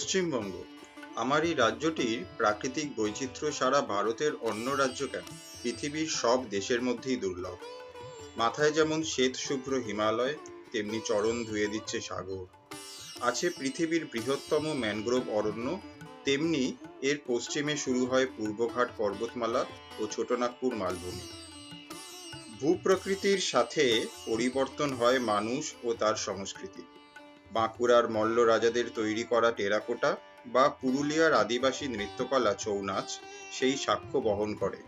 পশ্চিমবঙ্গ। আমার এই রাজ্যটির প্রাকৃতিক বৈচিত্র্য সারা ভারতের অন্য রাজ্য কেন? পৃথিবীর সব দেশের মধ্যেই দুর্লভ। মাথায় যেমন শ্বেত শুভ্র হিমালয়, তেমনি চরণ ধুয়ে দিচ্ছে সাগর। আছে পৃথিবীর বৃহত্তম ম্যানগ্রোভ অরণ্য, তেমনি এর পশ্চিমে শুরু হয় পূর্বঘাট পর্বতমালা ও ছোটনাগপুর মালভূমি। ভূপ্রকৃতির সাথে পরিবর্তন হয় মানুষ ও তার সংস্কৃতি। বাঁকুড়ার মল্ল রাজাদের তৈরি করা টেরাকোটা বা পুরুলিয়ার আদিবাসী নৃত্যকলা ছৌ নাচ সেই সাক্ষ্য বহন করে।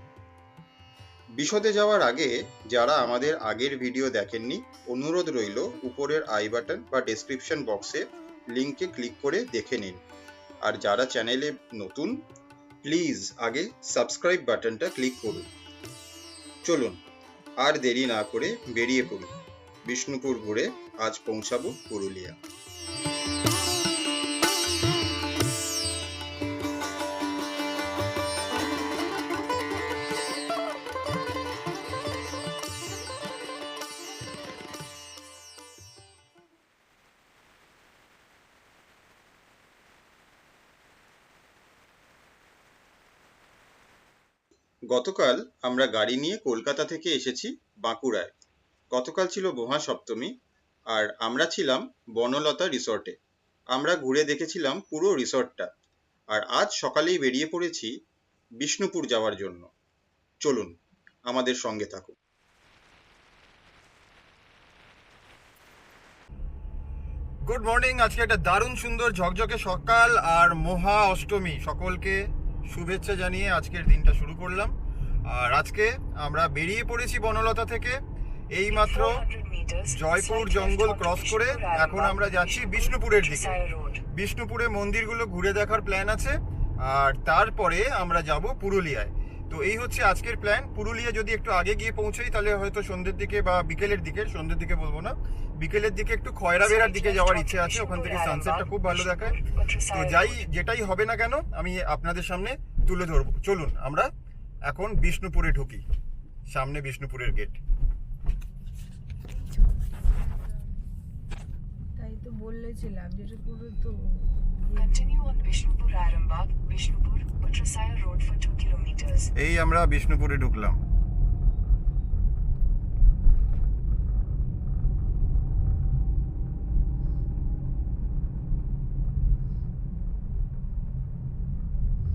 বিশদে যাওয়ার আগে যারা আমাদের আগের ভিডিও দেখেননি, অনুরোধ রইল উপরের আই বাটন বা ডেসক্রিপশন বক্সে লিংকে ক্লিক করে দেখে নিন। আর যারা চ্যানেলে নতুন প্লিজ আগে সাবস্ক্রাইব বাটনটা ক্লিক করুন। চলুন, আর দেরি না করে বেরিয়ে পড়ুন বিষ্ণুপুর ঘুরে আজ পৌঁছাবো পুরুলিয়া। গতকাল আমরা গাড়ি নিয়ে কলকাতা থেকে এসেছি বাঁকুড়ায়। গতকাল ছিল মহা সপ্তমী আর আমরা ছিলাম বনলতা রিসর্টে আমরা ঘুরে দেখেছিলাম পুরো রিসর্টটা আর আজ সকালেই বেরিয়ে পড়েছি বিষ্ণুপুর যাওয়ার জন্য। চলুন, আমাদের সঙ্গে থাকুন। গুড মর্নিং আজকে একটা দারুণ সুন্দর ঝকঝকে সকাল আর মহা অষ্টমী। সকলকে শুভেচ্ছা জানিয়ে আজকের দিনটা শুরু করলাম। আর আজকে আমরা বেরিয়ে পড়েছি বনলতা থেকে। এইমাত্র জয়পুর জঙ্গল ক্রস করে এখন আমরা যাচ্ছি বিষ্ণুপুরের দিকে। বিষ্ণুপুরে মন্দিরগুলো ঘুরে দেখার প্ল্যান আছে, আর তারপরে আমরা যাব পুরুলিয়ায়। তো এই হচ্ছে আজকের প্ল্যান পুরুলিয়া যদি একটু আগে গিয়ে পৌঁছাই, তাহলে হয়তো সন্ধ্যের দিকে বা বিকেলের দিকে, সন্ধ্যের দিকে বলব না, বিকেলের দিকে একটু খয়রা বেড়ার দিকে যাওয়ার ইচ্ছে আছে, ওখান থেকে সানসেটটা খুব ভালো দেখায়। তো যাই, যেটাই হবে না কেন, আমি আপনাদের সামনে তুলে ধরবো। চলুন, আমরা এখন বিষ্ণুপুরে ঢুকি, সামনে বিষ্ণুপুরের গেট তাই তো বললেছিলাম যেটা পুরো তো ইয়ে। এই আমরা বিষ্ণুপুরে ঢুকলাম।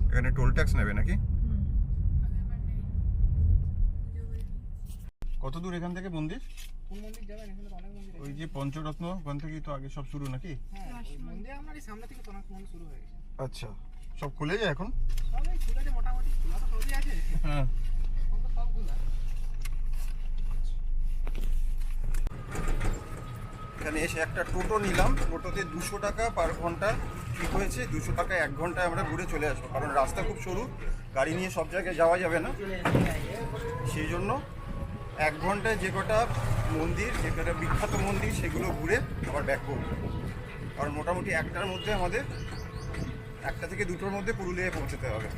এখানে টোল ট্যাক্স নেবে নাকি? কত দূর এখান থেকে মন্দির? কোন মন্দির যাবেন? এখানে তো অনেক মন্দির আছে। ওই যে পঞ্চরত্ন ওখান থেকেই তো আগে সব শুরু নাকি? হ্যাঁ মন্দির আপনার এই সামনে থেকে তো মন্দির শুরু হয়ে গেছে। আচ্ছা সব খুলে যায় এখন? সব খুলে আছে মোটামুটি খোলা তো সবই আছে। হ্যাঁ। এখন তো সব খোলা। এখানে এসে একটা টোটো নিলাম। টোটোতে দুশো টাকা পার ঘণ্টা ঠিক হয়েছে? দুশো টাকা এক ঘন্টায় আমরা ঘুরে চলে আসব। কারণ রাস্তা খুব সরু গাড়ি নিয়ে সব জায়গায় যাওয়া যাবে না। সেই জন্য এক ঘন্টায় যে কটা মন্দির যে কটা বিখ্যাত মন্দির সেগুলো ঘুরে আবার ব্যাক করব কারণ মোটামুটি একটার মধ্যে আমাদের একটা থেকে দুটোর মধ্যে পুরুলিয়ায় পৌঁছতে হবে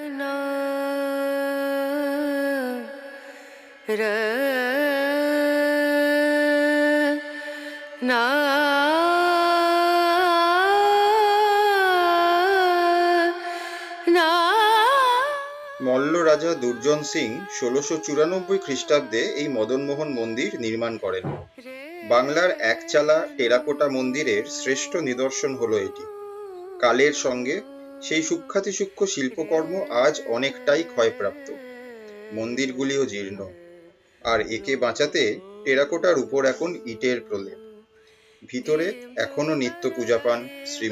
মল্ল রাজা দুর্জন সিং ষোলোশো চুরানব্বই খ্রিস্টাব্দে এই মদনমোহন মন্দির নির্মাণ করেন বাংলার একচালা টেরাকোটা মন্দিরের শ্রেষ্ঠ নিদর্শন হলো এটি কালের সঙ্গে সেই সূক্ষাতি সূক্ষ্ম শিল্পকর্ম আজ অনেকটাই ক্ষয়প্রাপ্ত মন্দিরগুলিও জীর্ণ আর একে বাঁচাতে টেরাকোটার উপর এখন ইটের প্রলেপ ভিতরে এখনও নিত্য পূজা পান শ্রী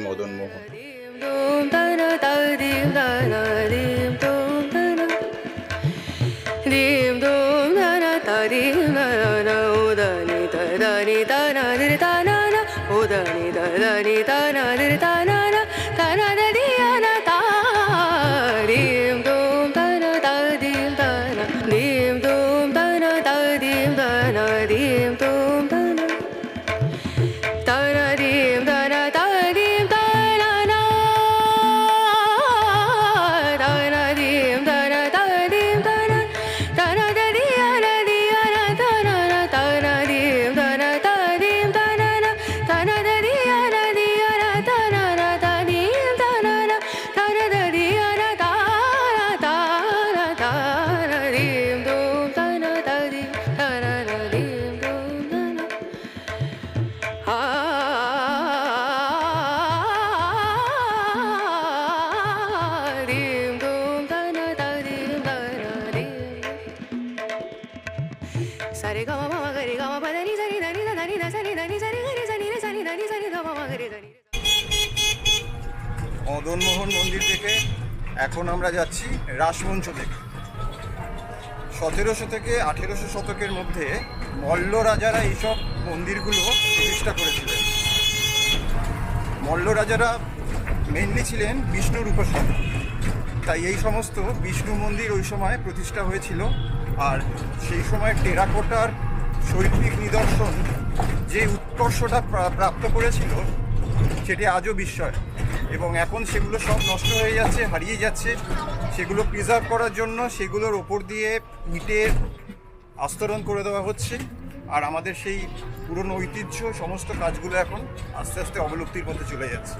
da na আমরা যাচ্ছি রাসমঞ্চ থেকে সতেরোশো থেকে আঠেরোশো শতকের মধ্যে মল্ল রাজারা এইসব মন্দিরগুলো প্রতিষ্ঠা করেছিলেন। মল্ল রাজারা মেনলি ছিলেন বিষ্ণুর উপাসক। তাই এই সমস্ত বিষ্ণু মন্দির ওই সময় প্রতিষ্ঠা হয়েছিল। আর সেই সময় টেরাকোটার শৈল্পিক নিদর্শন যে উৎকর্ষটা প্রাপ্ত করেছিল, সেটি আজও বিস্ময়। এবং এখন সেগুলো সব নষ্ট হয়ে যাচ্ছে, হারিয়ে যাচ্ছে। সেগুলো প্রিজার্ভ করার জন্য সেগুলোর ওপর দিয়ে ইটের আস্তরণ করে দেওয়া হচ্ছে। আর আমাদের সেই পুরনো ঐতিহ্য, সমস্ত কাজগুলো এখন আস্তে আস্তে অবলুপ্তির মধ্যে চলে যাচ্ছে।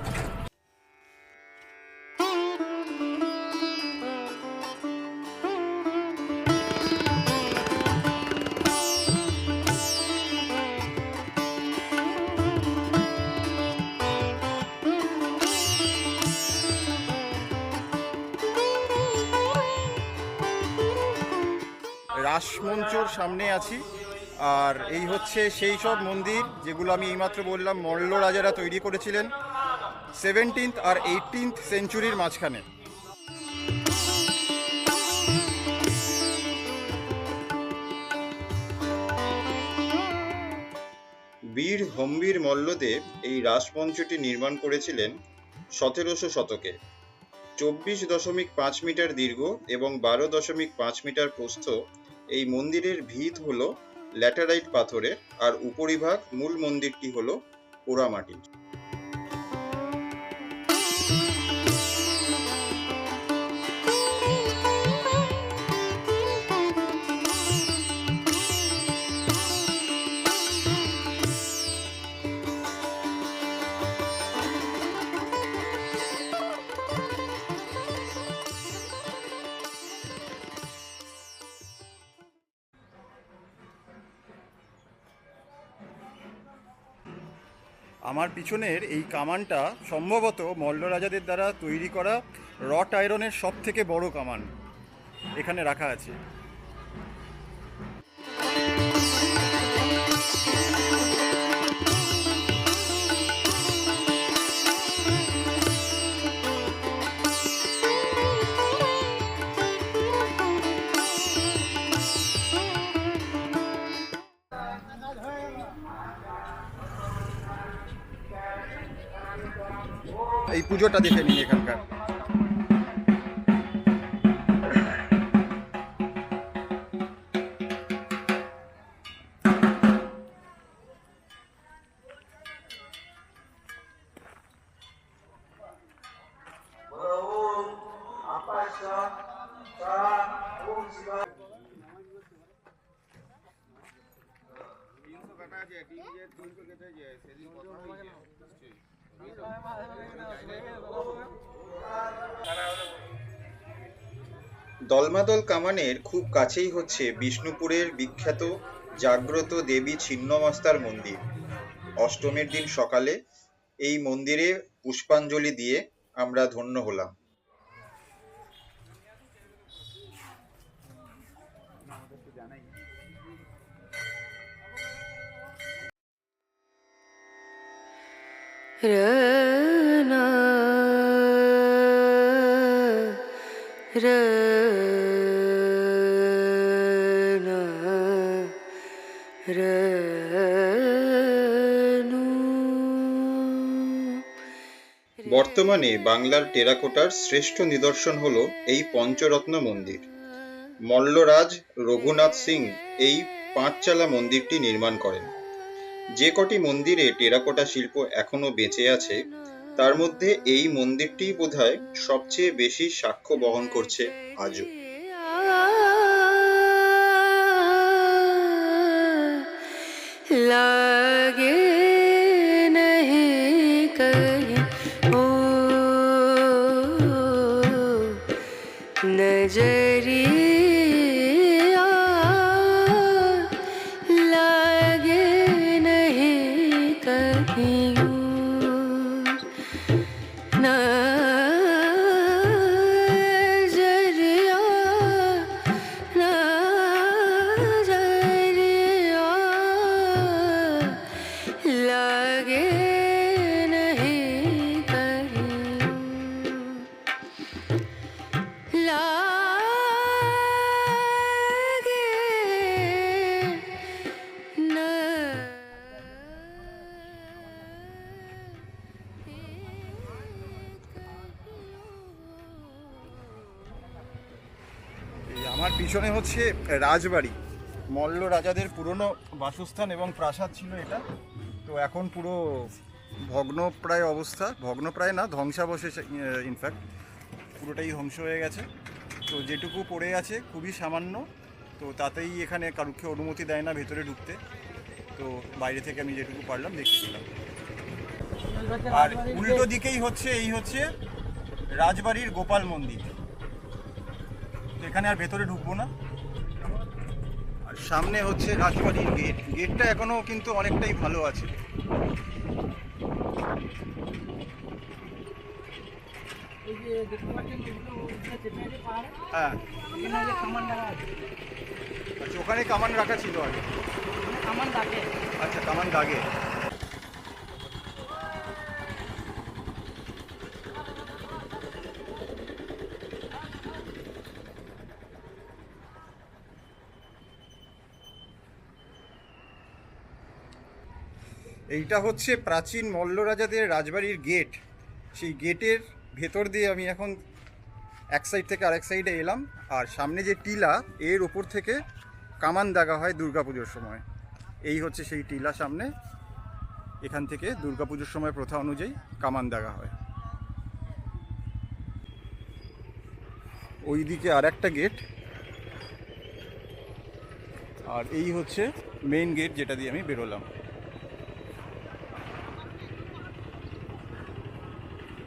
সামনে আছি। আর এই হচ্ছে সেই সব মন্দির যেগুলো আমি এইমাত্র বললাম, মল্ল রাজারা তৈরি করেছিলেন সেভেন্টিন্থ আর এইটিন্থ সেঞ্চুরির মাঝখানে। বীর হম্বীর মল্লদেব এই রাসমঞ্চটি নির্মাণ করেছিলেন সতেরোশো শতকে। চব্বিশ দশমিক পাঁচ মিটার দীর্ঘ এবং বারো দশমিক পাঁচ মিটার প্রস্থ এই মন্দিরের ভিত হলো ল্যাটারাইট পাথরের আর উপরিভাগ মূল মন্দিরটি হলো পোড়ামাটির। আমার পিছনের এই কামানটা সম্ভবত মল্লরাজাদের দ্বারা তৈরি করা রট আয়রনের সব থেকে বড় কামান এখানে রাখা আছে। পুজোটা দেখে নিই এখানকার দলমাদল কামানের খুব কাছেই হচ্ছে বিষ্ণুপুরের বিখ্যাত জাগ্রত দেবী ছিন্নমস্তার মন্দির। অষ্টমীর দিন সকালে এই মন্দিরে পুষ্পাঞ্জলি দিয়ে আমরা ধন্য হলাম। र ना र ना र नु বর্তমানে বাংলার টেরাকোটার শ্রেষ্ঠ নিদর্শন হলো এই পঞ্চরত্ন মন্দির মল্লরাজ রঘুনাথ সিং এই পাঁচচালা মন্দিরটি নির্মাণ করেন যে কটি মন্দিরে টেরাকোটা শিল্প এখনও বেঁচে আছে তার মধ্যে এই মন্দিরটি বোধ সবচেয়ে বেশি সাক্ষ্য বহন করছে আজও নজর হচ্ছে রাজবাড়ি। মল্ল রাজাদের পুরনো বাসস্থান এবং প্রাসাদ ছিল এটা। তো এখন পুরো ভগ্নপ্রায় অবস্থা। ভগ্নপ্রায় না, ধ্বংসাবশেষ ইনফ্যাক্ট পুরোটাই ধ্বংস হয়ে গেছে। তো যেটুকু পড়ে আছে খুবই সামান্য। তো তাতেই এখানে কারুকে অনুমতি দেয় না ভেতরে ঢুকতে। তো বাইরে থেকে আমি যেটুকু পারলাম দেখিয়ে দিলাম আর উল্টো দিকেই হচ্ছে, এই হচ্ছে রাজবাড়ির গোপাল মন্দির। এখানে আর ভেতরে ঢুকবো না। সামনে হচ্ছে রাজবাড়ির গেট। গেটটা এখনও কিন্তু অনেকটাই ভালো আছে। হ্যাঁ। আচ্ছা ওখানে কামান রাখা ছিল আগে। মানে কামান আচ্ছা কামান দাগে। এইটা হচ্ছে প্রাচীন মল্ল রাজাদের রাজবাড়ির গেট। সেই গেটের ভেতর দিয়ে আমি এখন এক সাইড থেকে আরেক সাইডে এলাম। আর সামনে যে টিলা, এর ওপর থেকে কামান দাগা হয় দুর্গাপুজোর সময়। এই হচ্ছে সেই টিলা সামনে। এখান থেকে দুর্গাপুজোর সময় প্রথা অনুযায়ী কামান দাগা হয়। ওইদিকে আর একটা গেট। আর এই হচ্ছে মেইন গেট যেটা দিয়ে আমি বেরোলাম।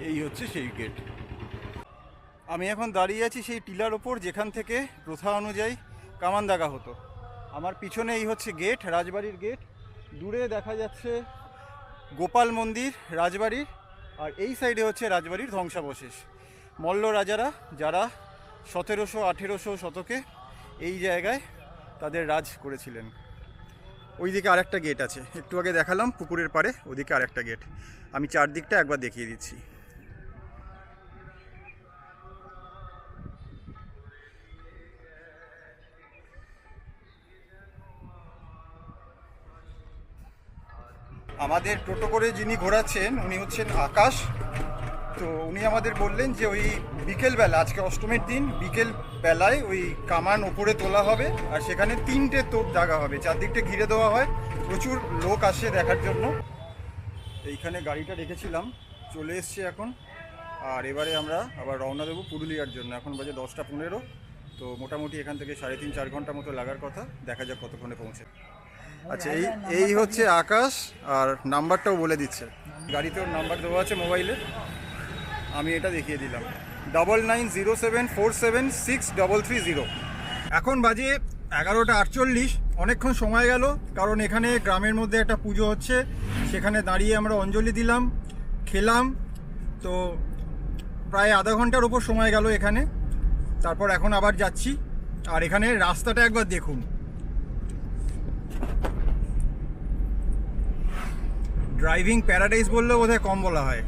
এই হচ্ছে সেই গেট আমি এখন দাঁড়িয়ে আছি সেই টিলার ওপর যেখান থেকে প্রথা অনুযায়ী কামান দাগা হতো। আমার পিছনে এই হচ্ছে গেট রাজবাড়ির গেট দূরে দেখা যাচ্ছে গোপাল মন্দির রাজবাড়ির আর এই সাইডে হচ্ছে রাজবাড়ির ধ্বংসাবশেষ। মল্ল রাজারা যারা সতেরোশো আঠেরোশো শতকে এই জায়গায় তাদের রাজ করেছিলেন। ওইদিকে আরেকটা গেট আছে। একটু আগে দেখালাম পুকুরের পাড়ে, ওদিকে আরেকটা গেট আমি চারদিকটা একবার দেখিয়ে দিচ্ছি। আমাদের টোটো করে যিনি ঘোরাচ্ছেন, উনি হচ্ছেন আকাশ। তো উনি আমাদের বললেন যে ওই বিকেলবেলা, আজকে অষ্টমীর দিন বিকেল বেলায় ওই কামান ওপরে তোলা হবে আর সেখানে তিনটে তোপ দাগা হবে। চারদিকটা ঘিরে দেওয়া হয়। প্রচুর লোক আসে দেখার জন্য। এইখানে গাড়িটা রেখেছিলাম, চলে এসছে এখন। আর এবারে আমরা আবার রওনা দেবো পুরুলিয়ার জন্য। এখন বাজে দশটা পনেরো। তো মোটামুটি এখান থেকে সাড়ে তিন, চার ঘণ্টা মতো লাগার কথা। দেখা যাক কতক্ষণে পৌঁছে। আচ্ছা এই এই হচ্ছে আকাশ আর নাম্বারটাও বলে দিচ্ছে। গাড়িতে ওর নাম্বার দেওয়া আছে মোবাইলে। আমি এটা দেখিয়ে দিলাম। Double nine zero seven four seven six double three zero এখন বাজে এগারোটা আটচল্লিশ অনেকক্ষণ সময় গেল কারণ এখানে গ্রামের মধ্যে একটা পুজো হচ্ছে। সেখানে দাঁড়িয়ে আমরা অঞ্জলি দিলাম খেলাম তো প্রায় আধা ঘণ্টার ওপর সময় গেল এখানে। তারপর এখন আবার যাচ্ছি আর এখানে রাস্তাটা একবার দেখুন। ড্রাইভিং প্যারাডাইস বললেও বোধহয় কম বলা হয়।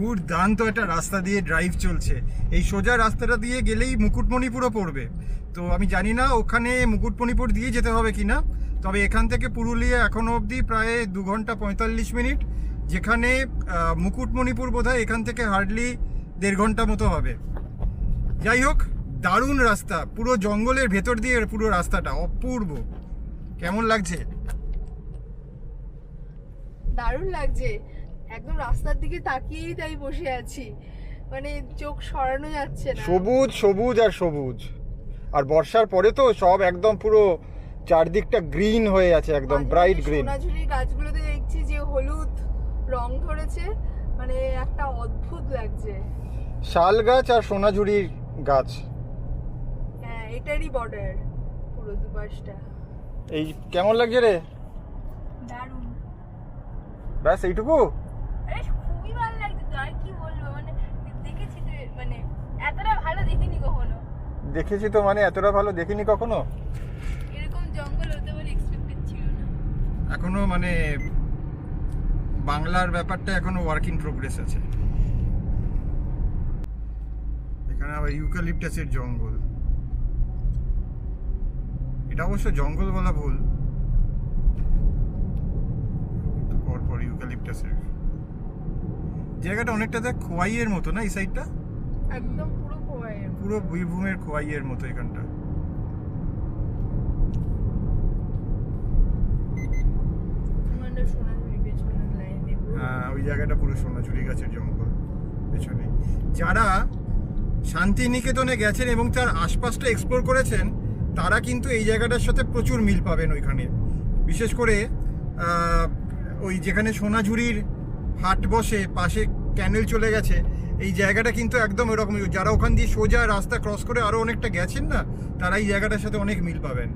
দুর্দান্ত একটা রাস্তা দিয়ে ড্রাইভ চলছে। এই সোজা রাস্তাটা দিয়ে গেলেই মুকুটমণিপুরও পড়বে। তো আমি জানি না ওখানে মুকুটমণিপুর দিয়ে যেতে হবে কি না তবে এখান থেকে পুরুলিয়া এখনও অবধি প্রায় দু ঘণ্টা পঁয়তাল্লিশ মিনিট, যেখানে মুকুটমণিপুর বোধহয় এখান থেকে হার্ডলি দেড় ঘণ্টা মতো হবে। যাই হোক, দারুণ রাস্তা। পুরো জঙ্গলের ভেতর দিয়ে পুরো রাস্তাটা অপূর্ব। কেমন লাগছে? দারুণ লাগছে। একদম রাস্তার দিকে তাকিয়েই তাই বসে আছি। মানে চোখ সরানো যাচ্ছে না। সবুজ সবুজ আর সবুজ। আর বর্ষার পরে তো সব একদম পুরো চারদিকটা গ্রিন হয়ে আছে একদম ব্রাইট গ্রিন। সোনাঝুরির গাছগুলোতে দেখছি যে হলুদ রং ধরেছে। মানে একটা অদ্ভুত লাগছে। শাল গাছ আর সোনাঝুরির গাছ। হ্যাঁ এটারই বর্ডার পুরো দুপাশটা। এই কেমন লাগছে রে? দারুণ। ব্যাস এইটুকু? আরে খুবই ভালো লাগছে তো আর কি বলব? মানে দেখেছি তো মানে এতটা ভালো দেখিনি কখনো। দেখেছি তো মানে এতটা ভালো দেখিনি কখনো? এরকম জঙ্গল হতে পারে এক্সপেক্টেড ছিল না। এখনও মানে বাংলার ব্যাপারটা এখনও ওয়ার্ক ইন প্রোগ্রেস আছে। এখানে আবার ইউক্যালিপটাসের জঙ্গল। এটা অবশ্য জঙ্গল বলা ভুল। একটু পর পর ইউক্যালিপটাসের জায়গাটা অনেকটা দেখ খোয়াইয়ের মতো না এই সাইডটা একদম পুরো খোয়াইয়ের পুরো বীরভূমের খোয়াইয়ের মতো এখানটা। মানে হ্যাঁ ওই জায়গাটা পুরো সোনাঝুরি গাছের জঙ্গল পেছনে। যারা শান্তিনিকেতনে গেছেন এবং তার আশপাশটা এক্সপ্লোর করেছেন তারা কিন্তু এই জায়গাটার সাথে প্রচুর মিল পাবেন ওইখানে। বিশেষ করে ওই যেখানে সোনাঝুরির হাট বসে, পাশে ক্যানেল চলে গেছে। এই জায়গাটা কিন্তু একদম এরকম যারা ওখান দিয়ে সোজা রাস্তা ক্রস করে আরও অনেকটা গেছেন না তারা এই জায়গাটার সাথে অনেক মিল পাবেন।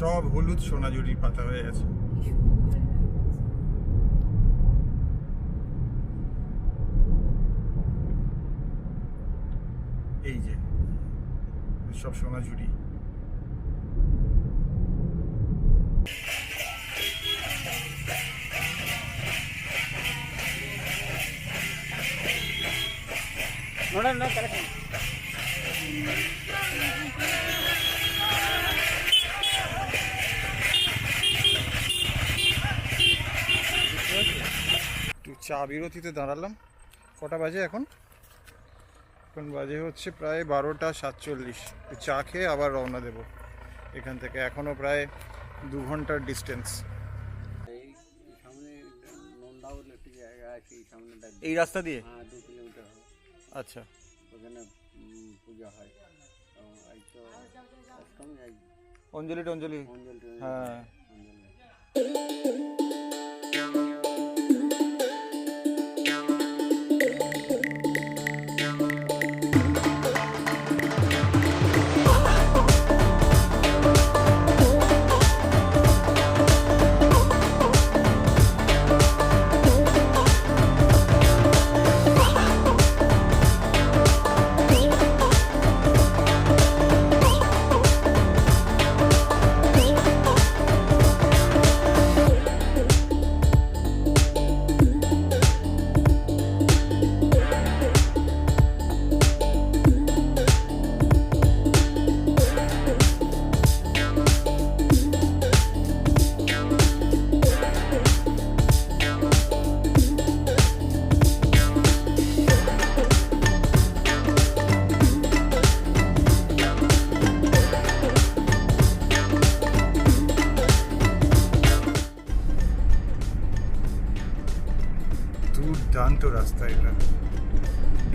সব হলুদ সোনাঝুরির পাতা হয়ে গেছে। এই যে সব সোনা জুড়ি একটু চা বিরতিতে দাঁড়ালাম। কটা বাজে এখন? এখন বাজে হচ্ছে প্রায় বারোটা সাতচল্লিশ। চা খেয়ে আবার রওনা দেব এখান থেকে। এখনও প্রায় দু ঘণ্টার ডিস্টেন্স এই সামনে নন্দা একটি জায়গা আছে এই সামনেটা এই রাস্তা দিয়ে? হ্যাঁ দু কিলোমিটার হবে। আচ্ছা। ওখানে পূজা হয়। অঞ্জলি টঞ্জলি। হ্যাঁ।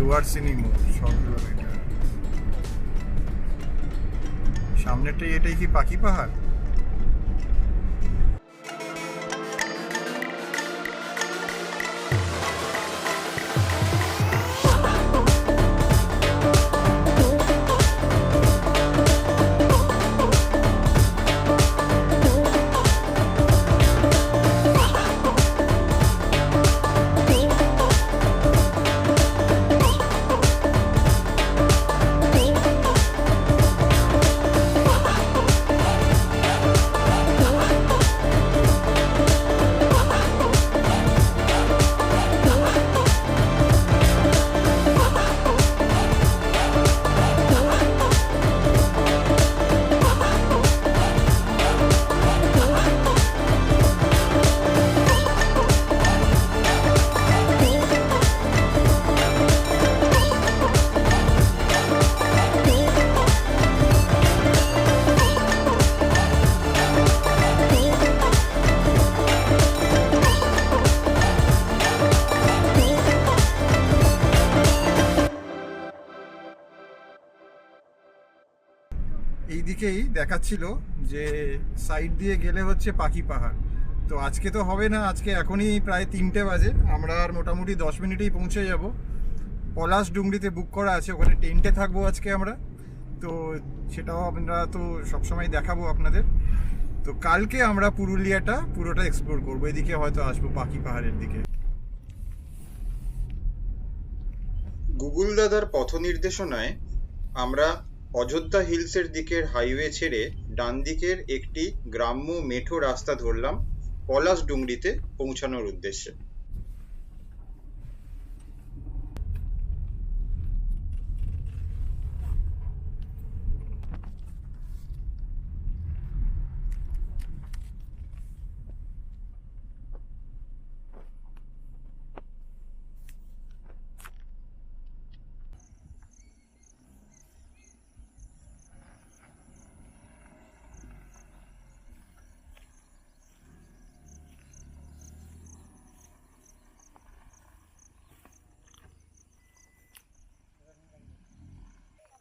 কিলোমিটার সামনেটাই এটাই কি পাখি পাহাড়? দেখাচ্ছিল যে সাইড দিয়ে গেলে হচ্ছে পাখি পাহাড়। তো আজকে তো হবে না, আজকে এখনই প্রায় তিনটে বাজে। আমরা আর মোটামুটি দশ মিনিটেই পৌঁছে যাব। পলাশ ডুংরিতে বুক করা আছে, ওখানে টেন্টে থাকব আজকে আমরা। তো সেটাও আমরা তো সবসময় দেখাবো আপনাদের। তো কালকে আমরা পুরুলিয়াটা পুরোটা এক্সপ্লোর করব, এদিকে হয়তো আসব পাখি পাহাড়ের দিকে। গুগল দাদার পথ নির্দেশনায় আমরা অযোধ্যা হিলসের দিকের হাইওয়ে ছেড়ে ডান দিকের একটি গ্রাম্য মেঠো রাস্তা ধরলাম পলাশ ডুংরিতে পৌঁছানোর উদ্দেশ্যে।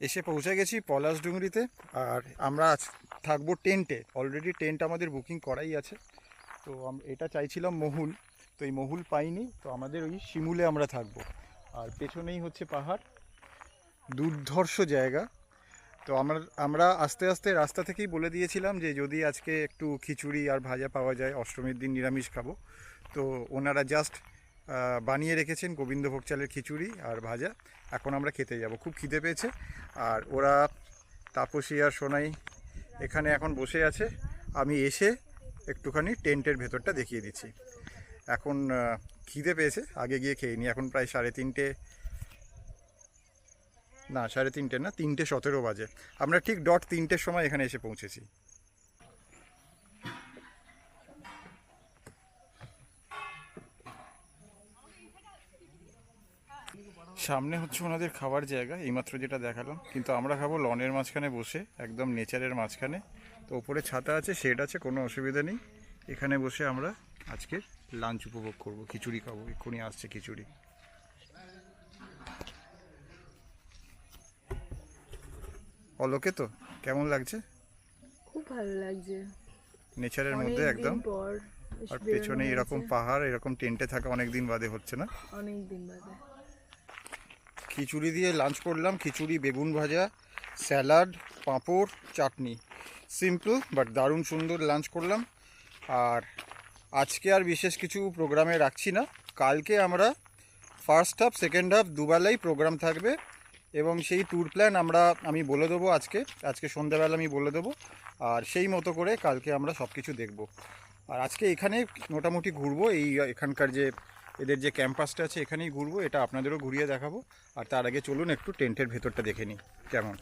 এসে পৌঁছে গেছি পলাশ ডুংরিতে আর আমরা থাকব টেন্টে। অলরেডি টেন্ট আমাদের বুকিং করাই আছে। তো এটা চাইছিলাম মহুল, তো এই মহুল পাইনি, তো আমাদের ওই শিমুলে আমরা থাকব। আর পেছনেই হচ্ছে পাহাড়, দুর্ধর্ষ জায়গা। তো আমরা আমরা আস্তে আস্তে রাস্তা থেকেই বলে দিয়েছিলাম যে যদি আজকে একটু খিচুড়ি আর ভাজা পাওয়া যায়, অষ্টমীর দিন নিরামিষ খাব। তো ওনারা জাস্ট বানিয়ে রেখেছেন গোবিন্দভোগ চালের খিচুড়ি আর ভাজা। এখন আমরা খেতে যাব। খুব খিদে পেয়েছে। আর ওরা তাপসী আর সোনাই এখানে এখন বসে আছে। আমি এসে একটুখানি টেন্টের ভেতরটা দেখিয়ে দিচ্ছি। এখন খিদে পেয়েছে। আগে গিয়ে খেয়ে নি এখন প্রায় সাড়ে তিনটে না, সাড়ে তিনটে না, তিনটে সতেরো বাজে। আমরা ঠিক ডট তিনটের সময় এখানে এসে পৌঁছেছি। সামনে হচ্ছে ওনাদের খাবার জায়গা এইমাত্র যেটা দেখালাম। কিন্তু আমরা খাব লনের মাঝখানে বসে একদম নেচারের মাঝখানে। তো ওপরে ছাতা আছে শেড আছে কোনো অসুবিধা নেই। এখানে বসে আমরা আজকের লাঞ্চ উপভোগ করব। খিচুড়ি খাব এক্ষুনি আসছে খিচুড়ি। অলোকে তো কেমন লাগছে? খুব ভালো লাগছে। নেচারের মধ্যে একদম। আর পেছনে এরকম পাহাড় এরকম টেন্টে থাকা অনেক দিন বাদে হচ্ছে না? অনেক দিন বাদে। খিচুড়ি দিয়ে লাঞ্চ করলাম। খিচুড়ি, বেগুন ভাজা, salad, papad, chutney. Simple but দারুণ সুন্দর লাঞ্চ করলাম। আর আজকে আর বিশেষ কিছু প্রোগ্রামে রাখছি না। কালকে আমরা ফার্স্ট হাফ সেকেন্ড হাফ দুবেলাই প্রোগ্রাম থাকবে এবং সেই ট্যুর প্ল্যান আমরা, আমি বলে দেবো আজকে। আজকে সন্ধ্যাবেলা আমি বলে দেবো। আর সেই মতো করে কালকে আমরা সব কিছু দেখব। আর আজকে এখানে মোটামুটি ঘুরবো। এই এখানকার যে এদের যে ক্যাম্পাসটা আছে এখানেই ঘুরবো, এটা আপনাদেরও ঘুরিয়ে দেখাবো। আর তার আগে চলুন একটু টেন্টের ভেতরটা দেখে নিই, কেমন।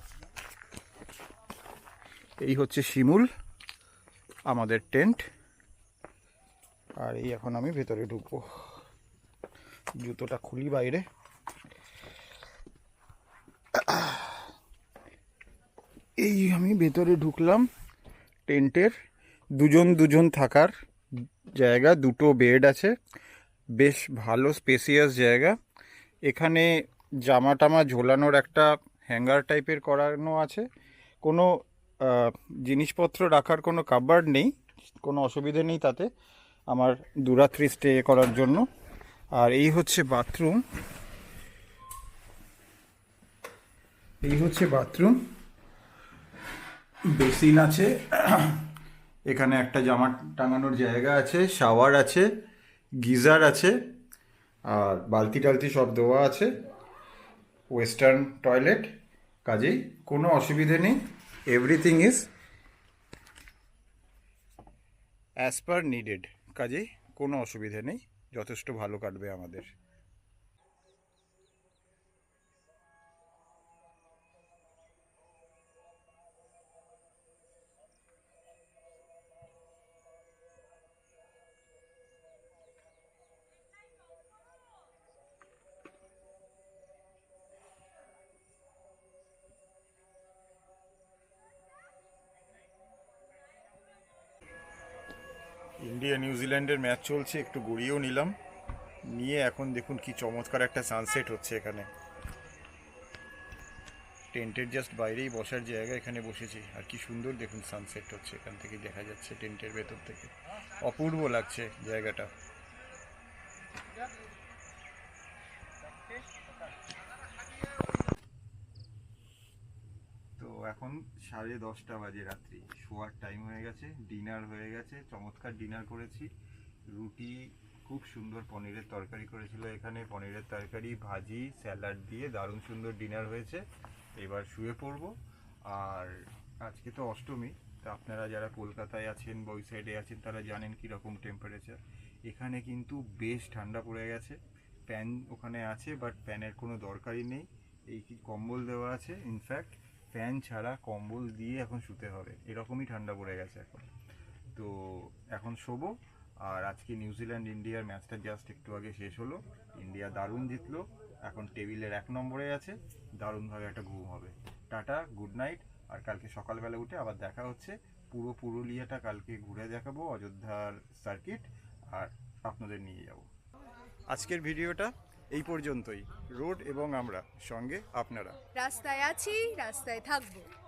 এই হচ্ছে শিমুল, আমাদের টেন্ট। আর এই এখন আমি ভেতরে ঢুকবো। জুতোটা খুলি বাইরে। এই আমি ভেতরে ঢুকলাম টেন্টের। দুজন দুজন থাকার জায়গা, দুটো বেড আছে। বেশ ভালো স্পেসিয়াস জায়গা। এখানে জামা টামা ঝোলানোর একটা হ্যাঙ্গার টাইপের করানো আছে। কোনো জিনিসপত্র রাখার কোনো কাবার্ড নেই। কোনো অসুবিধে নেই তাতে আমার দুরাত্রি স্টে করার জন্য। আর এই হচ্ছে বাথরুম এই হচ্ছে বাথরুম বেসিন আছে। এখানে একটা জামা টাঙানোর জায়গা আছে শাওয়ার আছে। গিজার আছে, আর বালতি টালতি সব দেওয়া আছে, ওয়েস্টার্ন টয়লেট, কাজেই কোনো অসুবিধে নেই, everything is as per needed, কাজেই কোনো অসুবিধে নেই, যথেষ্ট ভালো কাটবে আমাদের। ইন্ডিয়া নিউজিল্যান্ডের ম্যাচ চলছে, একটু গড়িয়েও নিলাম। নিয়ে এখন দেখুন কি চমৎকার একটা সানসেট হচ্ছে এখানে। টেন্টের জাস্ট বাইরেই বসার জায়গা এখানে বসেছি। আর কি সুন্দর দেখুন সানসেট হচ্ছে, এখান থেকে দেখা যাচ্ছে টেন্টের ভেতর থেকে। অপূর্ব লাগছে জায়গাটা তো এখন সাড়ে দশটা বাজে রাত্রি। শোয়ার টাইম হয়ে গেছে ডিনার হয়ে গেছে, চমৎকার ডিনার করেছি। রুটি খুব সুন্দর পনিরের তরকারি করেছিল এখানে। পনিরের তরকারি, ভাজি স্যালাড দিয়ে দারুণ সুন্দর ডিনার হয়েছে। এবার শুয়ে পড়ব। আর আজকে তো অষ্টমী, তা আপনারা যারা কলকাতায় আছেন বা ওই সাইডে আছেন, তারা জানেন কীরকম টেম্পারেচার এখানে কিন্তু বেশ ঠান্ডা পড়ে গেছে। প্যান ওখানে আছে বাট প্যানের কোনো দরকারই নেই। এই কি কম্বল দেওয়া আছে ইনফ্যাক্ট ফ্যান ছাড়া কম্বল দিয়ে এখন শুতে হবে। এরকমই ঠান্ডা পড়ে গেছে এখন। তো এখন শোবো। আর আজকে নিউজিল্যান্ড ইন্ডিয়ার ম্যাচটা জাস্ট একটু আগে শেষ হলো। ইন্ডিয়া দারুণ জিতলো। এখন টেবিলের এক নম্বরে আছে। দারুণভাবে একটা ঘুম হবে। Tata, good night. আর কালকে সকালবেলা উঠে আবার দেখা হচ্ছে। পুরো পুরুলিয়াটা কালকে ঘুরে দেখাবো অযোধ্যার সার্কিট। আর আপনাদের নিয়ে যাব। আজকের ভিডিওটা এই পর্যন্তই। রোড এবং আমরা সঙ্গে আপনারা। রাস্তায় আছি রাস্তায় থাকব।